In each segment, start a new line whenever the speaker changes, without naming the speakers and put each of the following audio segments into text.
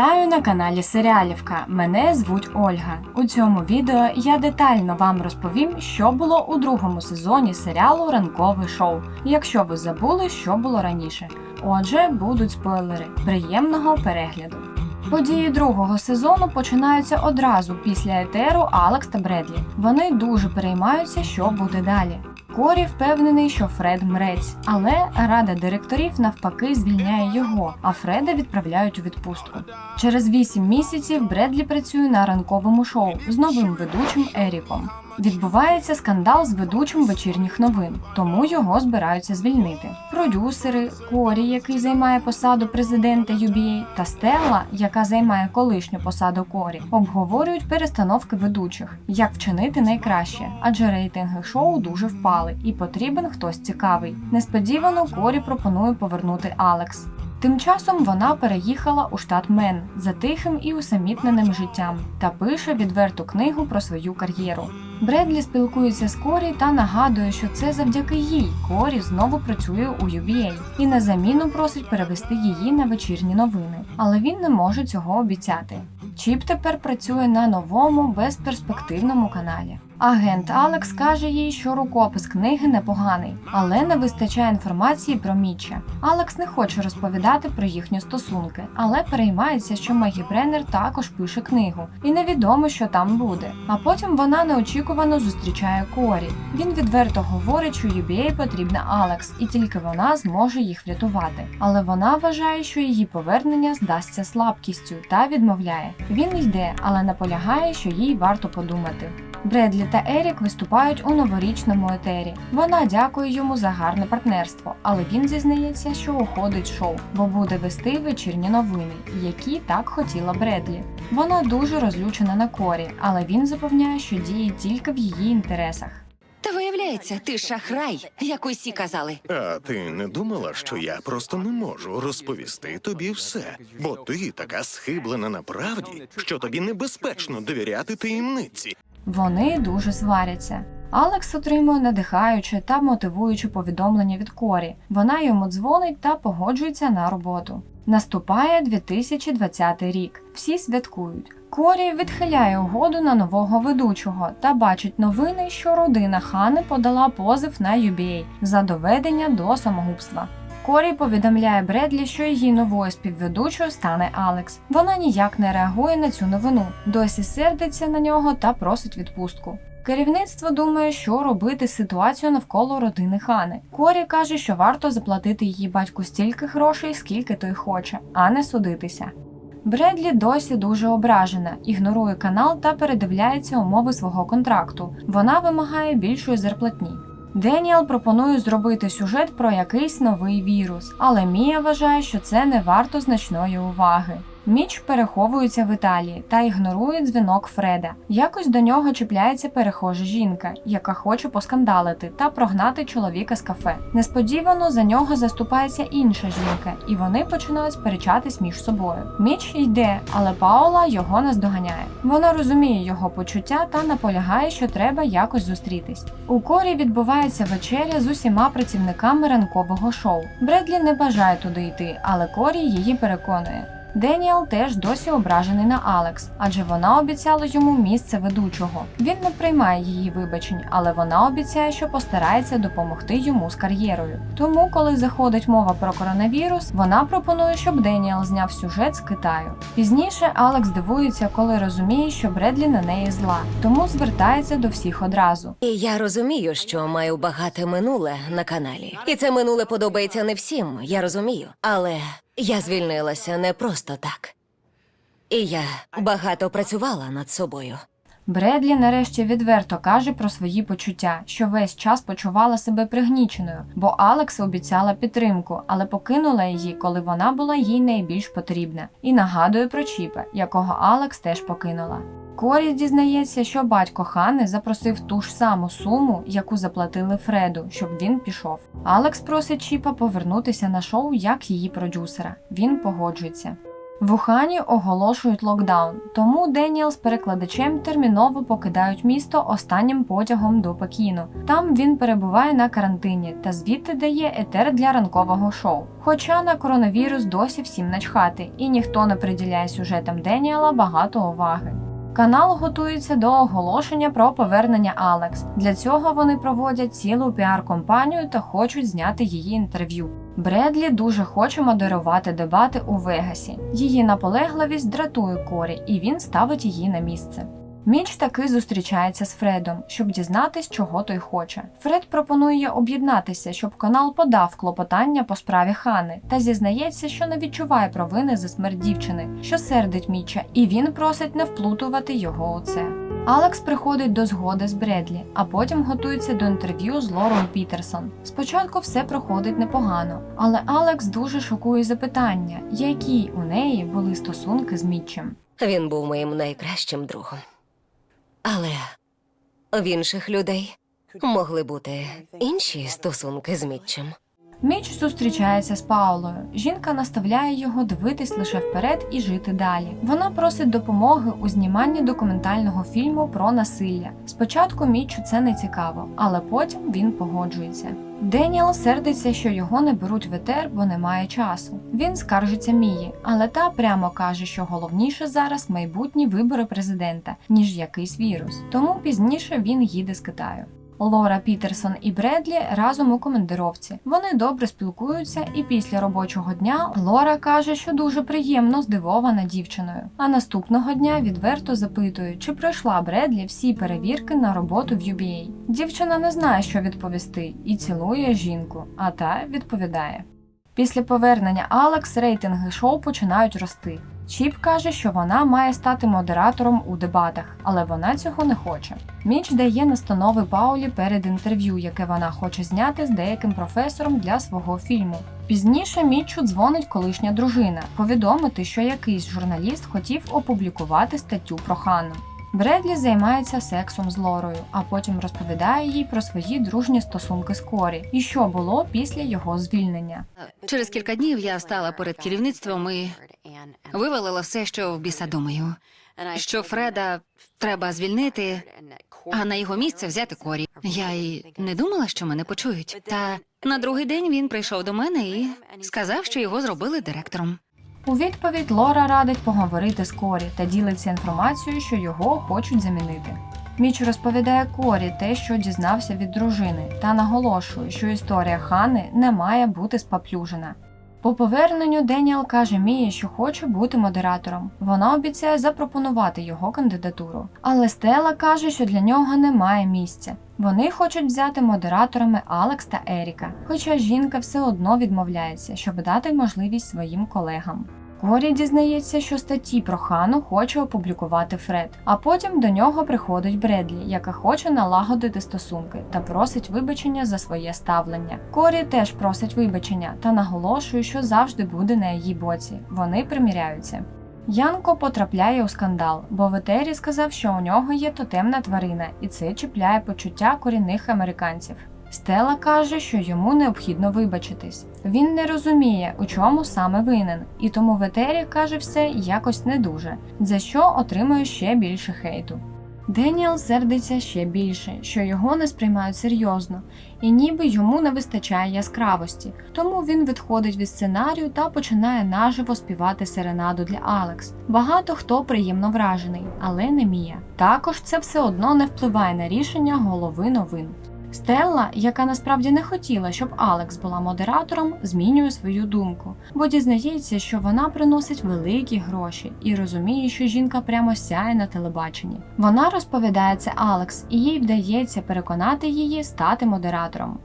Вітаю на каналі Серіалівка. Мене звуть Ольга. У цьому відео я детально вам розповім, що було у другому сезоні серіалу Ранкове шоу, якщо ви забули, що було раніше. Отже, будуть спойлери. Приємного перегляду. Події другого сезону починаються одразу після етеру Алекс та Бредлі. Вони дуже переймаються, що буде далі. Корі впевнений, що Фред мрець, але рада директорів навпаки звільняє його, а Фреда відправляють у відпустку. Через 8 місяців Бредлі працює на ранковому шоу з новим ведучим Еріком. Відбувається скандал з ведучим вечірніх новин, тому його збираються звільнити. Продюсери, Корі, який займає посаду президента UBA, та Стелла, яка займає колишню посаду Корі, обговорюють перестановки ведучих, як вчинити найкраще, адже рейтинги шоу дуже впали, і потрібен хтось цікавий. Несподівано Корі пропонує повернути Алекс. Тим часом вона переїхала у штат Мен за тихим і усамітненим життям та пише відверту книгу про свою кар'єру. Бредлі спілкується з Корі та нагадує, що це завдяки їй Корі знову працює у UBA і на заміну просить перевести її на вечірні новини, але він не може цього обіцяти. Чіп тепер працює на новому безперспективному каналі. Агент Алекс каже їй, що рукопис книги непоганий, але не вистачає інформації про Міча. Алекс не хоче розповідати про їхні стосунки, але переймається, що Мегі Бреннер також пише книгу, і невідомо, що там буде. А потім вона неочікувано зустрічає Корі. Він відверто говорить, що UBA потрібна Алекс, і тільки вона зможе їх врятувати. Але вона вважає, що її повернення здасться слабкістю та відмовляє. Він йде, але наполягає, що їй варто подумати. Бредлі та Ерік виступають у новорічному етері. Вона дякує йому за гарне партнерство, але він зізнається, що уходить шоу, бо буде вести вечірні новини, які так хотіла Бредлі. Вона дуже розлючена на корі, але він запевняє, що діє тільки в її інтересах.
Та виявляється, ти шахрай, як усі казали.
А ти не думала, що я просто не можу розповісти тобі все, бо ти така схиблена на правді, що тобі небезпечно довіряти таємниці.
Вони дуже сваряться. Алекс отримує надихаюче та мотивуюче повідомлення від Корі. Вона йому дзвонить та погоджується на роботу. Наступає 2020 рік. Всі святкують. Корі відхиляє угоду на нового ведучого та бачить новини, що родина Хани подала позов на UBA за доведення до самогубства. Корі повідомляє Бредлі, що її новою співведучою стане Алекс. Вона ніяк не реагує на цю новину, досі сердиться на нього та просить відпустку. Керівництво думає, що робити з ситуацією навколо родини Хани. Корі каже, що варто заплатити її батьку стільки грошей, скільки той хоче, а не судитися. Бредлі досі дуже ображена, ігнорує канал та передивляється умови свого контракту. Вона вимагає більшої зарплатні. Деніел пропонує зробити сюжет про якийсь новий вірус, але Мія вважає, що це не варто значної уваги. Міч переховується в Італії та ігнорує дзвінок Фреда. Якось до нього чіпляється перехожа жінка, яка хоче поскандалити та прогнати чоловіка з кафе. Несподівано за нього заступається інша жінка, і вони починають сперечатись між собою. Міч йде, але Паула його наздоганяє. Вона розуміє його почуття та наполягає, що треба якось зустрітись. У корі відбувається вечеря з усіма працівниками ранкового шоу. Бредлі не бажає туди йти, але Корі її переконує. Деніел теж досі ображений на Алекс, адже вона обіцяла йому місце ведучого. Він не приймає її вибачень, але вона обіцяє, що постарається допомогти йому з кар'єрою. Тому, коли заходить мова про коронавірус, вона пропонує, щоб Деніел зняв сюжет з Китаю. Пізніше Алекс дивується, коли розуміє, що Бредлі на неї зла, тому звертається до всіх одразу.
І я розумію, що маю багате минуле на каналі. І це минуле подобається не всім, я розумію. Але я звільнилася не просто так. І я багато працювала над собою.
Бредлі нарешті відверто каже про свої почуття, що весь час почувала себе пригніченою, бо Алекс обіцяла підтримку, але покинула її, коли вона була їй найбільш потрібна, і нагадує про Чіпа, якого Алекс теж покинула. Корі дізнається, що батько Хани запросив ту ж саму суму, яку заплатили Фреду, щоб він пішов. Алекс просить Чіпа повернутися на шоу як її продюсера. Він погоджується. В Ухані оголошують локдаун, тому Деніел з перекладачем терміново покидають місто останнім потягом до Пекіну. Там він перебуває на карантині та звідти дає етер для ранкового шоу. Хоча на коронавірус досі всім начхати, і ніхто не приділяє сюжетам Деніела багато уваги. Канал готується до оголошення про повернення Алекс. Для цього вони проводять цілу піар-компанію та хочуть зняти її інтерв'ю. Бредлі дуже хоче модерувати дебати у Вегасі. Її наполегливість дратує Корі, і він ставить її на місце. Міч таки зустрічається з Фредом, щоб дізнатись, чого той хоче. Фред пропонує об'єднатися, щоб канал подав клопотання по справі Хани, та зізнається, що не відчуває провини за смерть дівчини, що сердить Міча, і він просить не вплутувати його у це. Алекс приходить до згоди з Бредлі, а потім готується до інтерв'ю з Лорою Пітерсон. Спочатку все проходить непогано, але Алекс дуже шокує запитання, які у неї були стосунки з Мітчем.
Він був моїм найкращим другом. Але в інших людей могли бути інші стосунки з Мітчем.
Міч зустрічається з Паулою. Жінка наставляє його дивитись лише вперед і жити далі. Вона просить допомоги у зніманні документального фільму про насилля. Спочатку Мічу це не цікаво, але потім він погоджується. Деніел сердиться, що його не беруть в етер, бо немає часу. Він скаржиться Мії, але та прямо каже, що головніше зараз майбутні вибори президента, ніж якийсь вірус. Тому пізніше він їде з Китаю. Лора Пітерсон і Бредлі разом у командировці. Вони добре спілкуються, і після робочого дня Лора каже, що дуже приємно здивована дівчиною. А наступного дня відверто запитує, чи пройшла Бредлі всі перевірки на роботу в UBA. Дівчина не знає, що відповісти, і цілує жінку, а та відповідає. Після повернення Алекс рейтинги шоу починають рости. Чіп каже, що вона має стати модератором у дебатах, але вона цього не хоче. Міч дає настанови Паулі перед інтерв'ю, яке вона хоче зняти з деяким професором для свого фільму. Пізніше Мітчу дзвонить колишня дружина, повідомити, що якийсь журналіст хотів опублікувати статтю про Ханну. Бредлі займається сексом з Лорою, а потім розповідає їй про свої дружні стосунки з Корі і що було після його звільнення.
Через кілька днів я стала перед керівництвом і вивалила все, що в біса думаю. Що Фреда треба звільнити, а на його місце взяти корі. Я й не думала, що мене почують. Та на другий день він прийшов до мене і сказав, що його зробили директором.
У відповідь Лора радить поговорити з Корі та ділиться інформацією, що його хочуть замінити. Міч розповідає Корі те, що дізнався від дружини, та наголошує, що історія Хани не має бути спаплюжена. По поверненню Деніел каже Мії, що хоче бути модератором. Вона обіцяє запропонувати його кандидатуру. Але Стела каже, що для нього немає місця. Вони хочуть взяти модераторами Алекс та Еріка, хоча жінка все одно відмовляється, щоб дати можливість своїм колегам. Корі дізнається, що статті про Хану хоче опублікувати Фред, а потім до нього приходить Бредлі, яка хоче налагодити стосунки та просить вибачення за своє ставлення. Корі теж просить вибачення та наголошує, що завжди буде на її боці. Вони приміряються. Янко потрапляє у скандал, бо в етері сказав, що у нього є тотемна тварина, і це чіпляє почуття корінних американців. Стела каже, що йому необхідно вибачитись. Він не розуміє, у чому саме винен, і тому в каже все якось не дуже, за що отримує ще більше хейту. Деніел сердиться ще більше, що його не сприймають серйозно, і ніби йому не вистачає яскравості, тому він відходить від сценарію та починає наживо співати серенаду для Алекс. Багато хто приємно вражений, але не Мія. Також це все одно не впливає на рішення голови новин. Стелла, яка насправді не хотіла, щоб Алекс була модератором, змінює свою думку, бо дізнається, що вона приносить великі гроші і розуміє, що жінка прямо сяє на телебаченні. Вона розповідає це Алекс, і їй вдається переконати її стати модератором.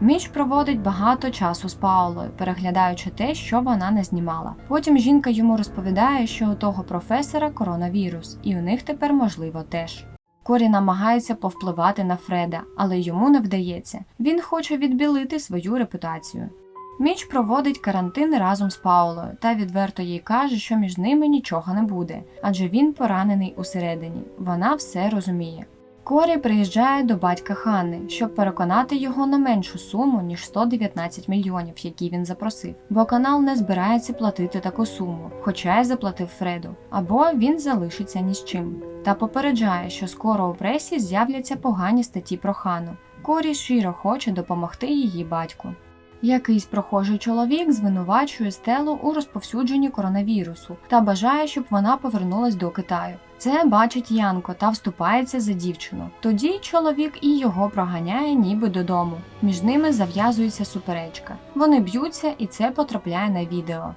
Міч проводить багато часу з Паулою, переглядаючи те, що вона не знімала. Потім жінка йому розповідає, що у того професора коронавірус, і у них тепер можливо теж. Корі намагається повпливати на Фреда, але йому не вдається. Він хоче відбілити свою репутацію. Міч проводить карантин разом з Паулою та відверто їй каже, що між ними нічого не буде, адже він поранений усередині. Вона все розуміє. Корі приїжджає до батька Ханни, щоб переконати його на меншу суму, ніж 119 мільйонів, які він запросив, бо канал не збирається платити таку суму, хоча й заплатив Фреду, або він залишиться ні з чим. Та попереджає, що скоро у пресі з'являться погані статті про Хану. Корі щиро хоче допомогти її батьку. Якийсь прохожий чоловік звинувачує Стелу у розповсюдженні коронавірусу та бажає, щоб вона повернулась до Китаю. Це бачить Янко та вступається за дівчину. Тоді чоловік і його проганяє ніби додому. Між ними зав'язується суперечка. Вони б'ються, і це потрапляє на відео.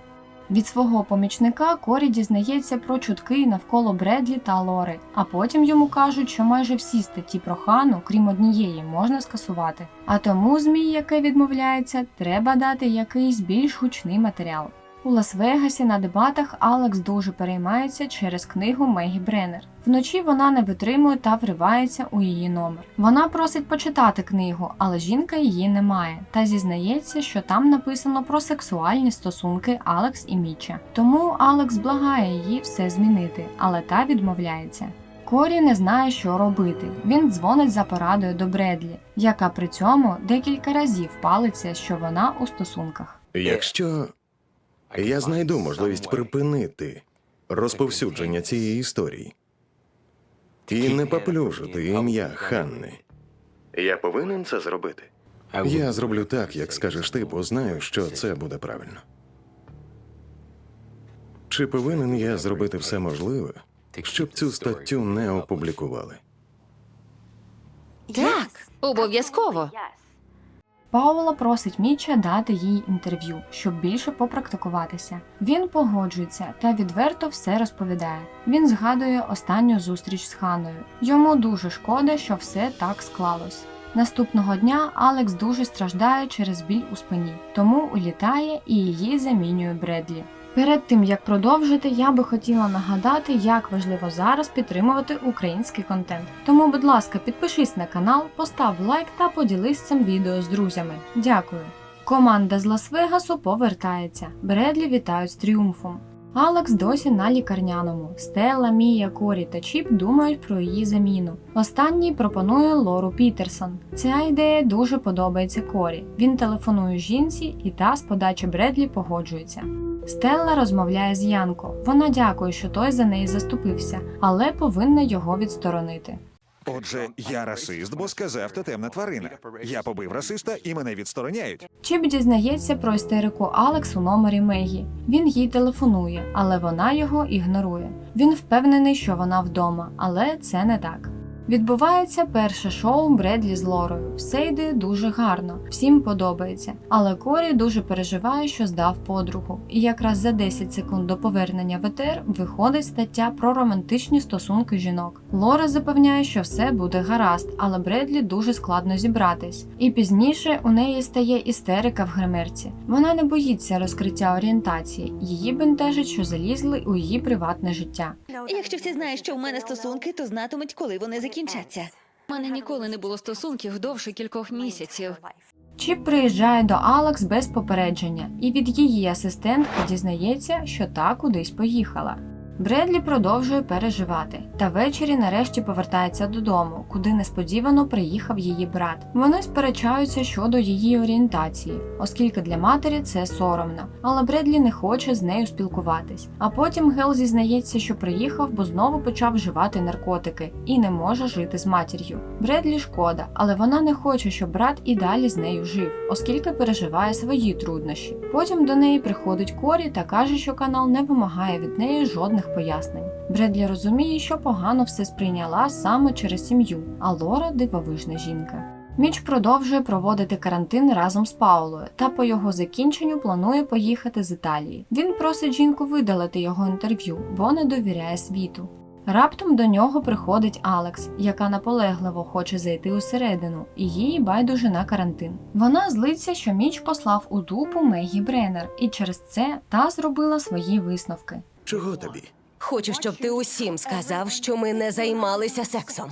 Від свого помічника Корі дізнається про чутки навколо Бредлі та Лори, а потім йому кажуть, що майже всі статті про хану, крім однієї, можна скасувати. А тому змі, яке відмовляється, треба дати якийсь більш гучний матеріал. У Лас-Вегасі на дебатах Алекс дуже переймається через книгу Мегі Бреннер. Вночі вона не витримує та вривається у її номер. Вона просить почитати книгу, але жінка її не має та зізнається, що там написано про сексуальні стосунки Алекс і Міча. Тому Алекс благає її все змінити, але та відмовляється. Корі не знає, що робити. Він дзвонить за порадою до Бредлі, яка при цьому декілька разів палиться, що вона у стосунках.
Якщо я знайду можливість припинити розповсюдження цієї історії і не поплюжити ім'я Ханни. Я повинен це зробити. Я зроблю так, як скажеш ти, бо знаю, що це буде правильно. Чи повинен я зробити все можливе, щоб цю статтю не опублікували?
Так, обов'язково.
Паула просить Міча дати їй інтерв'ю, щоб більше попрактикуватися. Він погоджується та відверто все розповідає. Він згадує останню зустріч з Ханою. Йому дуже шкода, що все так склалось. Наступного дня Алекс дуже страждає через біль у спині, тому улітає і її замінює Бредлі. Перед тим як продовжити, я би хотіла нагадати, як важливо зараз підтримувати український контент. Тому, будь ласка, підпишись на канал, постав лайк та поділись цим відео з друзями. Дякую. Команда з Лас-Вегасу повертається. Бредлі вітають з тріумфом. Алекс досі на лікарняному. Стелла, Мія, Корі та Чіп думають про її заміну. Останній пропонує Лору Пітерсон. Ця ідея дуже подобається Корі. Він телефонує жінці, і та з подачі Бредлі погоджується. Стелла розмовляє з Янко. Вона дякує, що той за неї заступився, але повинна його відсторонити.
Отже, я расист, бо сказав ти темна тварина. Я побив расиста і мене відстороняють.
Чіп дізнається про істерику Алекс у номері Мегі. Він їй телефонує, але вона його ігнорує. Він впевнений, що вона вдома, але це не так. Відбувається перше шоу Бредлі з Лорою. Все йде дуже гарно, всім подобається. Але Корі дуже переживає, що здав подругу. І якраз за 10 секунд до повернення в ЕТР виходить стаття про романтичні стосунки жінок. Лора запевняє, що все буде гаразд, але Бредлі дуже складно зібратись. І пізніше у неї стає істерика в гримерці. Вона не боїться розкриття орієнтації. Її бентежить, що залізли у її приватне життя.
Якщо всі знають, що в мене стосунки, то знатимуть, коли вони закінчаться.
У мене ніколи не було стосунків довше кількох місяців.
Чіп приїжджає до Алекс без попередження, і від її асистентки дізнається, що та кудись поїхала. Бредлі продовжує переживати, та ввечері нарешті повертається додому, куди несподівано приїхав її брат. Вони сперечаються щодо її орієнтації, оскільки для матері це соромно, але Бредлі не хоче з нею спілкуватись. А потім Гел зізнається, що приїхав, бо знову почав вживати наркотики і не може жити з матір'ю. Бредлі шкода, але вона не хоче, щоб брат і далі з нею жив, оскільки переживає свої труднощі. Потім до неї приходить Корі та каже, що канал не вимагає від неї жодних пояснень. Бредлі розуміє, що погано все сприйняла саме через сім'ю, а Лора дивовижна жінка. Міч продовжує проводити карантин разом з Паулою та по його закінченню планує поїхати з Італії. Він просить жінку видалити його інтерв'ю, бо не довіряє світу. Раптом до нього приходить Алекс, яка наполегливо хоче зайти усередину, і їй байдуже на карантин. Вона злиться, що Міч послав у дупу Мегі Бреннер, і через це та зробила свої висновки.
Чого тобі?
Хочу, щоб ти усім сказав, що ми не займалися сексом.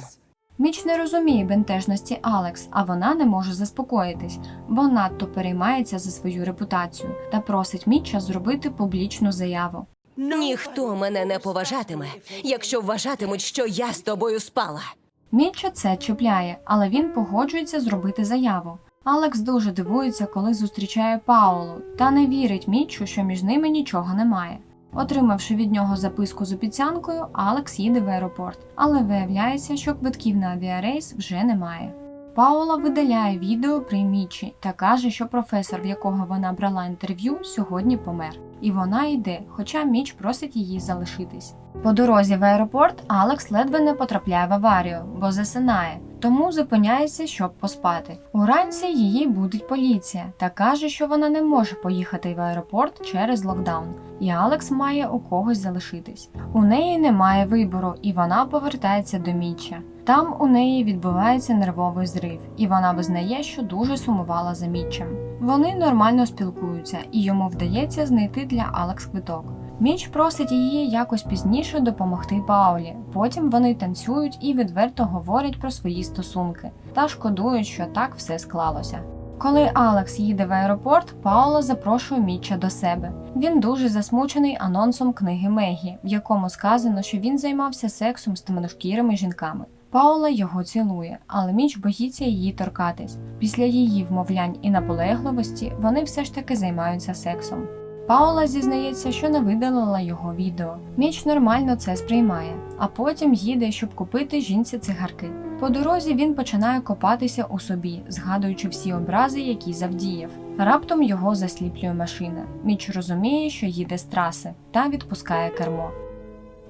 Міч не розуміє бентежності Алекс, а вона не може заспокоїтись, бо надто переймається за свою репутацію та просить Міча зробити публічну заяву.
Ніхто мене не поважатиме, якщо вважатимуть, що я з тобою спала.
Мітча це чіпляє, але він погоджується зробити заяву. Алекс дуже дивується, коли зустрічає Паулу, та не вірить Мітчу, що між ними нічого немає. Отримавши від нього записку з обіцянкою, Алекс їде в аеропорт, але виявляється, що квитків на авіарейс вже немає. Паула видаляє відео при Мічі та каже, що професор, в якого вона брала інтерв'ю, сьогодні помер. І вона йде, хоча Міч просить її залишитись. По дорозі в аеропорт Алекс ледве не потрапляє в аварію, бо засинає, тому зупиняється, щоб поспати. Уранці її будить поліція та каже, що вона не може поїхати в аеропорт через локдаун, і Алекс має у когось залишитись. У неї немає вибору, і вона повертається до Міча. Там у неї відбувається нервовий зрив, і вона визнає, що дуже сумувала за Мічем. Вони нормально спілкуються, і йому вдається знайти для Алекс квиток. Міч просить її якось пізніше допомогти Паулі. Потім вони танцюють і відверто говорять про свої стосунки та шкодують, що так все склалося. Коли Алекс їде в аеропорт, Паула запрошує Мітча до себе. Він дуже засмучений анонсом книги Мегі, в якому сказано, що він займався сексом з темношкірими жінками. Паула його цілує, але Міч боїться її торкатись. Після її вмовлянь і наполегливості вони все ж таки займаються сексом. Паула зізнається, що не видалила його відео. Міч нормально це сприймає, а потім їде, щоб купити жінці цигарки. По дорозі він починає копатися у собі, згадуючи всі образи, які завдіяв. Раптом його засліплює машина. Міч розуміє, що їде з траси, та відпускає кермо.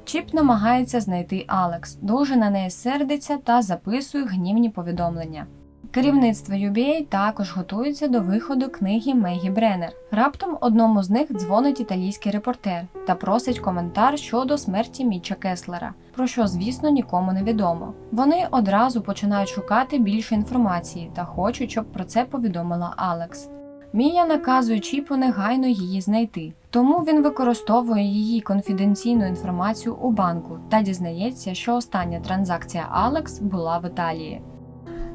Чіп намагається знайти Алекс, дуже на неї сердиться та записує гнівні повідомлення. Керівництво UBA також готується до виходу книги Мегі Бреннер. Раптом одному з них дзвонить італійський репортер та просить коментар щодо смерті Міча Кеслера, про що, звісно, нікому не відомо. Вони одразу починають шукати більше інформації та хочуть, щоб про це повідомила Алекс. Мія наказує Чіпу негайно її знайти, тому він використовує її конфіденційну інформацію у банку та дізнається, що остання транзакція Алекс була в Італії.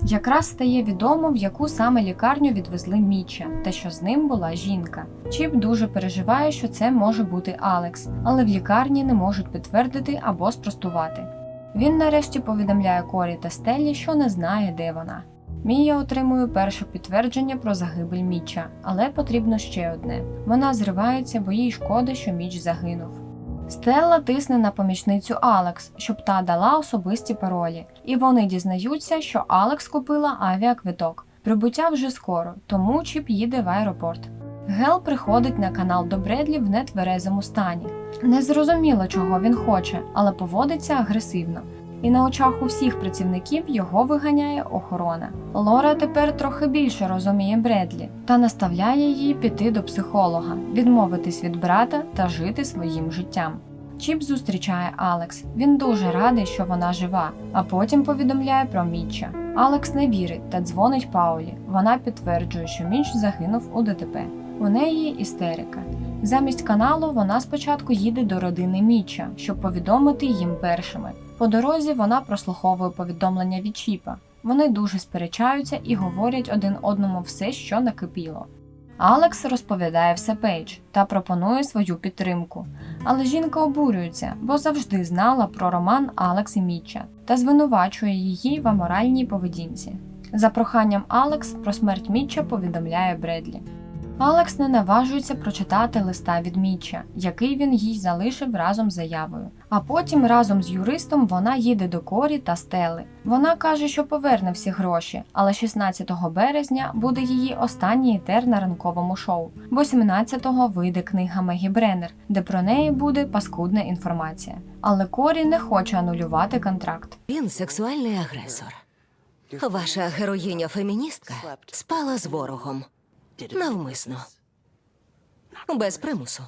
Якраз стає відомо, в яку саме лікарню відвезли Міча, та що з ним була жінка. Чіп дуже переживає, що це може бути Алекс, але в лікарні не можуть підтвердити або спростувати. Він нарешті повідомляє Корі та Стеллі, що не знає, де вона. Мія отримує перше підтвердження про загибель Міча, але потрібно ще одне. Вона зривається, бо їй шкода, що Міч загинув. Стелла тисне на помічницю Алекс, щоб та дала особисті паролі, і вони дізнаються, що Алекс купила авіаквиток. Прибуття вже скоро, тому Чіп їде в аеропорт. Гел приходить на канал до Бредлі в нетверезому стані. Незрозуміло, чого він хоче, але поводиться агресивно. І на очах у всіх працівників його виганяє охорона. Лора тепер трохи більше розуміє Бредлі та наставляє її піти до психолога, відмовитись від брата та жити своїм життям. Чіп зустрічає Алекс. Він дуже радий, що вона жива, а потім повідомляє про Мітча. Алекс не вірить та дзвонить Паулі. Вона підтверджує, що Міч загинув у ДТП. У неї істерика. Замість каналу вона спочатку їде до родини Міча, щоб повідомити їм першими. По дорозі вона прослуховує повідомлення від Чіпа. Вони дуже сперечаються і говорять один одному все, що накипіло. Алекс розповідає все Пейдж та пропонує свою підтримку. Але жінка обурюється, бо завжди знала про роман Алекс і Міча та звинувачує її в аморальній поведінці. За проханням Алекс про смерть Міча повідомляє Бредлі. Алекс не наважується прочитати листа від Міча, який він їй залишив разом з заявою. А потім разом з юристом вона їде до Корі та Стели. Вона каже, що поверне всі гроші, але 16 березня буде її останній етер на ранковому шоу. Бо 17-го вийде книга Мегі Бреннер, де про неї буде паскудна інформація. Але Корі не хоче анулювати контракт.
Він сексуальний агресор. Ваша героїня феміністка спала з ворогом навмисно, без примусу,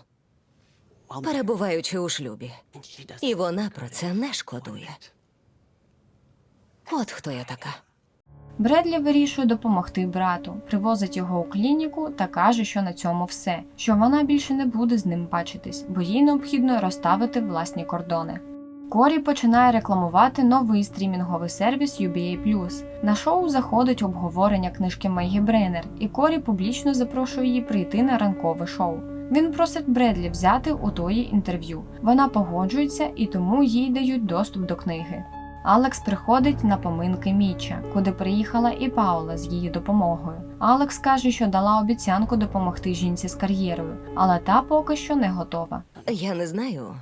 перебуваючи у шлюбі. І вона про це не шкодує. От хто я така.
Бредлі вирішує допомогти брату, привозить його у клініку та каже, що на цьому все, що вона більше не буде з ним бачитись, бо їй необхідно розставити власні кордони. Корі починає рекламувати новий стрімінговий сервіс UBA+. На шоу заходить обговорення книжки Мегі Бреннер, і Корі публічно запрошує її прийти на ранкове шоу. Він просить Бредлі взяти у тої інтерв'ю. Вона погоджується і тому їй дають доступ до книги. Алекс приходить на поминки Міча, куди приїхала і Паула з її допомогою. Алекс каже, що дала обіцянку допомогти жінці з кар'єрою, але та поки що не готова.
Я не знаю,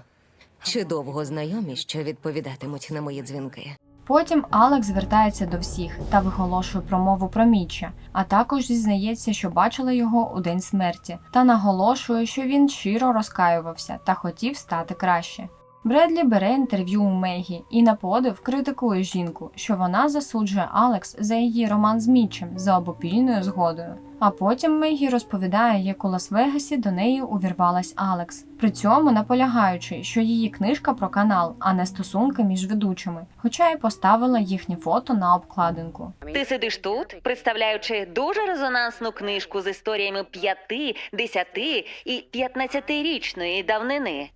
чи довго знайомі, що відповідатимуть на мої дзвінки.
Потім Алекс звертається до всіх та виголошує промову про Міча, а також зізнається, що бачила його у день смерті, та наголошує, що він щиро розкаювався та хотів стати краще. Бредлі бере інтерв'ю у Мегі і на подив критикує жінку, що вона засуджує Алекс за її роман з Мічем за обопільною згодою. А потім Мегі розповідає, як у Лас-Вегасі до неї увірвалась Алекс, при цьому наполягаючи, що її книжка про канал, а не стосунки між ведучими, хоча й поставила їхнє фото на обкладинку.
Ти сидиш тут, представляючи дуже резонансну книжку з історіями п'яти, десяти і п'ятнадцятирічної давнини.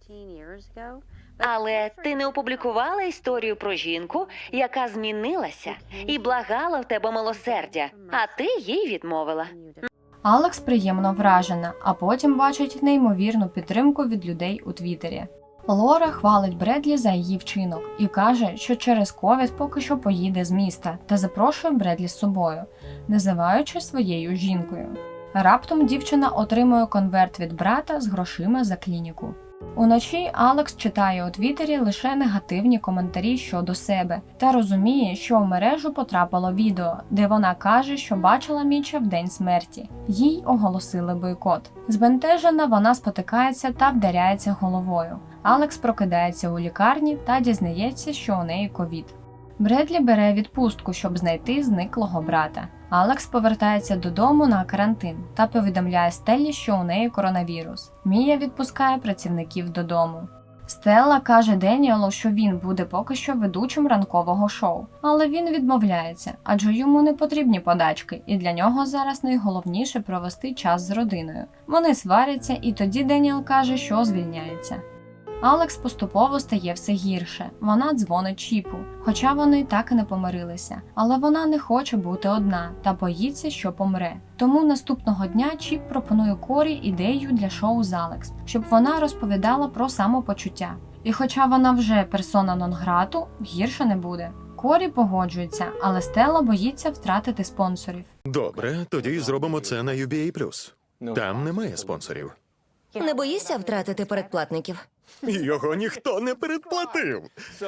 Але ти не опублікувала історію про жінку, яка змінилася і благала в тебе милосердя, а ти їй відмовила.
Алекс приємно вражена, а потім бачить неймовірну підтримку від людей у Твіттері. Лора хвалить Бредлі за її вчинок і каже, що через ковід поки що поїде з міста та запрошує Бредлі з собою, називаючи своєю жінкою. Раптом дівчина отримує конверт від брата з грошима за клініку. Уночі Алекс читає у Твіттері лише негативні коментарі щодо себе та розуміє, що в мережу потрапило відео, де вона каже, що бачила Міча в день смерті. Їй оголосили бойкот. Збентежена вона спотикається та вдаряється головою. Алекс прокидається у лікарні та дізнається, що у неї ковід. Бредлі бере відпустку, щоб знайти зниклого брата. Алекс повертається додому на карантин та повідомляє Стеллі, що у неї коронавірус. Мія відпускає працівників додому. Стелла каже Деніелу, що він буде поки що ведучим ранкового шоу, але він відмовляється, адже йому не потрібні подачки, і для нього зараз найголовніше провести час з родиною. Вони сваряться, і тоді Деніел каже, що звільняється. Алекс поступово стає все гірше. Вона дзвонить Чіпу, хоча вони так і не помирилися. Але вона не хоче бути одна та боїться, що помре. Тому наступного дня Чіп пропонує Корі ідею для шоу з Алекс, щоб вона розповідала про самопочуття. І хоча вона вже персона нон-грату, гірше не буде. Корі погоджується, але Стелла боїться втратити спонсорів.
Добре, тоді зробимо це на UBA+. Там немає спонсорів.
Не боїшся втратити передплатників?
Його ніхто не передплатив.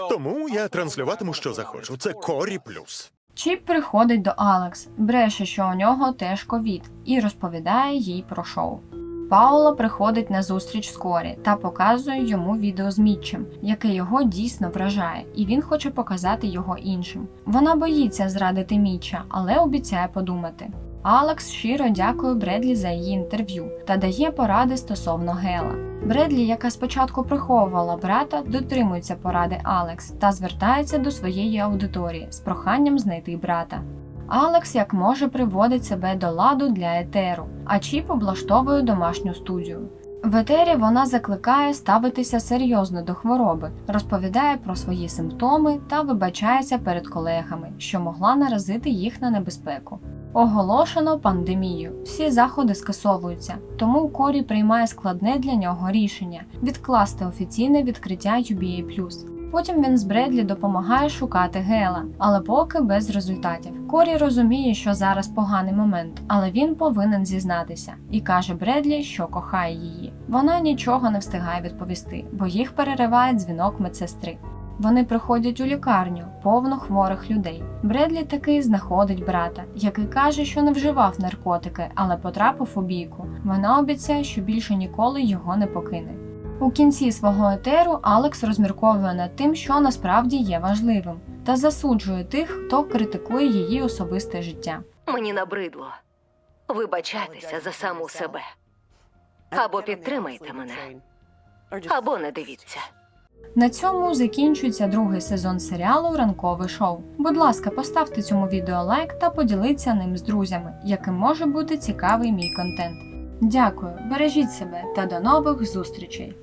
Тому я транслюватиму, що захочу. Це Корі Плюс.
Чіп приходить до Алекс, бреше, що у нього теж ковід, і розповідає їй про шоу. Паула приходить на зустріч з Корі та показує йому відео з Мітчем, яке його дійсно вражає, і він хоче показати його іншим. Вона боїться зрадити Мітча, але обіцяє подумати. Алекс щиро дякує Бредлі за її інтерв'ю та дає поради стосовно Гела. Бредлі, яка спочатку приховувала брата, дотримується поради Алекс та звертається до своєї аудиторії з проханням знайти брата. Алекс як може приводить себе до ладу для етеру, а Чіп облаштовує домашню студію. В етері вона закликає ставитися серйозно до хвороби, розповідає про свої симптоми та вибачається перед колегами, що могла наразити їх на небезпеку. Оголошено пандемію. Всі заходи скасовуються, тому Корі приймає складне для нього рішення відкласти офіційне відкриття UBA+. Потім він з Бредлі допомагає шукати Гела, але поки без результатів. Корі розуміє, що зараз поганий момент, але він повинен зізнатися і каже Бредлі, що кохає її. Вона нічого не встигає відповісти, бо їх перериває дзвінок медсестри. Вони приходять у лікарню, повно хворих людей. Бредлі таки знаходить брата, який каже, що не вживав наркотики, але потрапив у бійку. Вона обіцяє, що більше ніколи його не покине. У кінці свого етеру Алекс розмірковує над тим, що насправді є важливим, та засуджує тих, хто критикує її особисте життя.
Мені набридло вибачатися за саму себе. Або підтримайте мене, або не дивіться.
На цьому закінчується другий сезон серіалу Ранкове шоу. Будь ласка, поставте цьому відео лайк та поділіться ним з друзями, яким може бути цікавий мій контент. Дякую, бережіть себе та до нових зустрічей!